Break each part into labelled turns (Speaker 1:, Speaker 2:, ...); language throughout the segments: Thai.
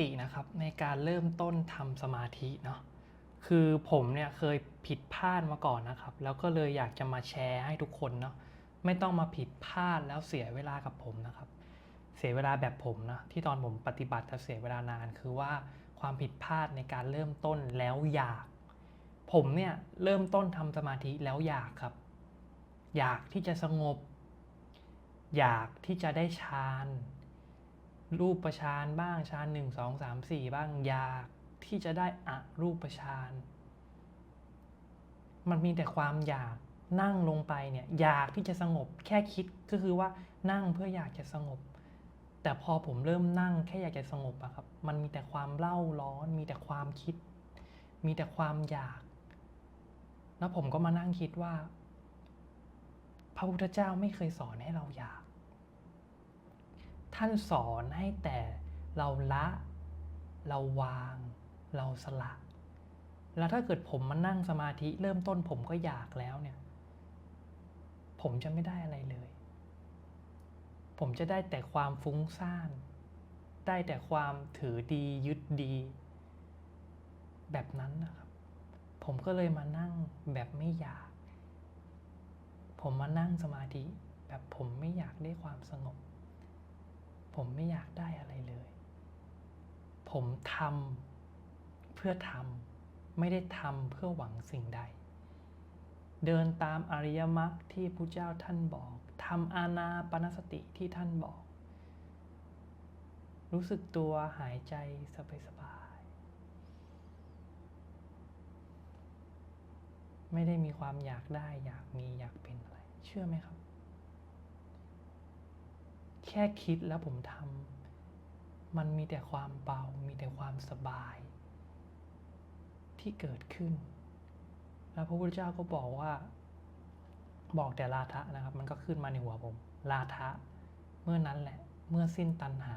Speaker 1: ตินะครับในการเริ่มต้นทำสมาธิเนาะคือผมเนี่ยเคยผิดพลาดมาก่อนนะครับ แล้วก็เลยอยากจะมาแชร์ให้ทุกคนเนาะไม่ต้องมาผิดพลาดแล้วเสียเวลากับผมนะครับ เสียเวลาแบบผมนะที่ตอนผมปฏิบัติจะเสียเวลานานคือว่าความผิดพลาดในการเริ่มต้นแล้วอยาก ผมเนี่ยเริ่มต้นทำสมาธิแล้วอยากครับ อยากที่จะสงบ อยากที่จะได้ฌาน รูปประชานบ้างฌานหนึ่งสองสามสี่บ้างอยากที่จะได้อะรูปประชานมันมีแต่ความอยากนั่งลงไปเนี่ยอยากที่จะสงบแค่คิดก็คือว่านั่งเพื่ออยากจะสงบ แต่พอผมเริ่มนั่งแค่อยากจะสงบอะครับมันมีแต่ความเล่าร้อน มีแต่ความคิด มีแต่ความอยาก แล้วผมก็มานั่งคิดว่า พระพุทธเจ้าไม่เคยสอนให้เราอยาก ท่านสอนให้แต่เราละ เราวาง เราสละ แล้วถ้าเกิดผมมานั่งสมาธิเริ่มต้นผมก็อยากแล้วเนี่ย ผมจะไม่ได้อะไรเลย ผมจะได้แต่ความฟุ้งซ่าน ได้แต่ความถือดียึดดี แบบนั้นนะครับ ผมก็เลยมานั่งแบบไม่อยาก ผมมานั่งสมาธิแบบผมไม่อยากได้ความสงบ ผมไม่อยากได้อะไรเลย ผมทำเพื่อทำไม่ได้ทำเพื่อหวังสิ่งใด เดินตามอริยมรรคที่พระเจ้าท่านบอกทำอาณาปณสติที่ท่านบอก รู้สึกตัวหายใจสบายๆไม่ได้มีความอยากได้อยากมีอยากเป็นอะไร เชื่อไหมครับ ค่คิดแล้วผมทำมันมีแต่ความเบา มีแต่ความสบาย ที่เกิดขึ้น แล้วพระพุทธเจ้าก็บอกว่า บอกแต่ลาทะนะครับ มันก็ขึ้นมาในหัวผม ลาทะ เมื่อนั้นแหละ เมื่อสิ้นตัณหา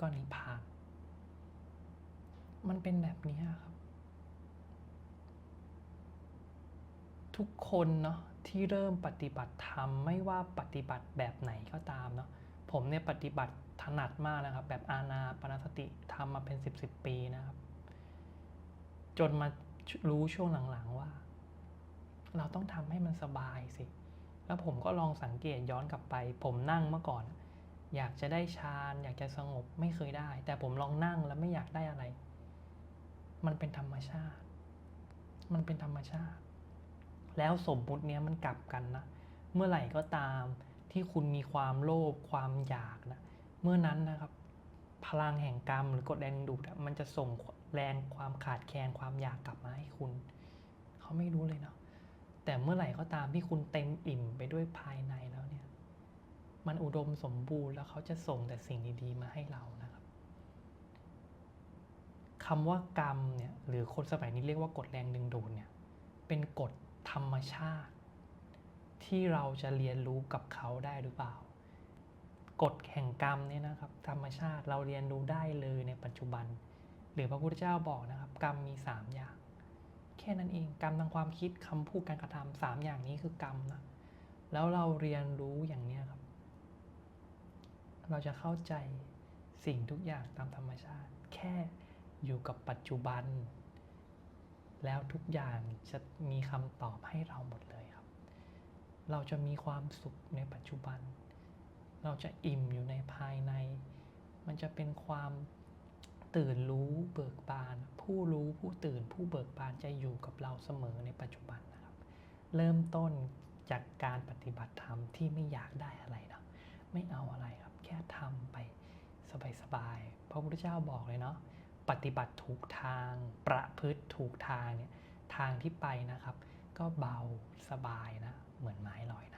Speaker 1: ก็นิพพาน มันเป็นแบบนี้ครับ ทุกคนเนาะที่เริ่มปฏิบัติธรรมไม่ว่าปฏิบัติแบบไหนก็ตามเนาะ ผมเนี่ยปฏิบัติถนัดมากนะครับ แบบอาณาปณสติทำมาเป็นสิบสิบปีนะครับ จนมารู้ช่วงหลังๆว่า เราต้องทำให้มันสบายสิ แล้วผมก็ลองสังเกตย้อนกลับไป ผมนั่งเมื่อก่อน อยากจะได้ฌานอยากจะสงบไม่เคยได้ แต่ผมลองนั่งแล้วไม่อยากได้อะไร มันเป็นธรรมชาติ มันเป็นธรรมชาติ แล้วสมมุติเนี้ยมันกลับกันนะ เมื่อไหร่ก็ตาม ที่คุณมีความโลภความอยากนะเมื่อนั้นนะครับ พลังแห่งกรรมหรือกฎแรงดึงดูดมันจะส่งแรงความขาดแคลนความอยากกลับมาให้คุณ เขาไม่รู้เลยเนาะแต่เมื่อไหร่ก็ตามที่คุณเต็มอิ่มไปด้วยภายในแล้วเนี่ย มันอุดมสมบูรณ์แล้วเขาจะส่งแต่สิ่งดีๆมาให้เรานะครับคำว่ากรรมเนี่ยหรือคนสมัยนี้เรียกว่ากฎแรงดึงดูดเนี่ยเป็นกฎธรรมชาติ ที่เราจะเรียนรู้กับเขาได้หรือเปล่ากฎแห่งกรรมเนี่ยนะครับ ธรรมชาติเราเรียนรู้ได้เลยในปัจจุบัน หรือพระพุทธเจ้าบอกนะครับ กรรมมีสามอย่าง แค่นั้นเองกรรมทางความคิดคำพูดการกระทำสามอย่างนี้คือกรรมนะแล้วเราเรียนรู้อย่างเนี้ยครับ เราจะเข้าใจสิ่งทุกอย่างตามธรรมชาติ แค่อยู่กับปัจจุบัน แล้วทุกอย่างจะมีคำตอบให้เราหมด เราจะมีความสุขในปัจจุบัน เราจะอิ่มอยู่ในภายใน มันจะเป็นความตื่นรู้เบิกบาน ผู้รู้ผู้ตื่นผู้เบิกบานจะอยู่กับเราเสมอในปัจจุบันนะครับ เริ่มต้นจากการปฏิบัติธรรมที่ไม่อยากได้อะไรเนาะไม่เอาอะไรครับ แค่ทำไปสบายๆพระพุทธเจ้าบอกเลยเนาะปฏิบัติถูกทาง ประพฤติถูกทางเนี่ยทางที่ไปนะครับ ก็เบาสบายนะ เหมือนไม้ลอยนะ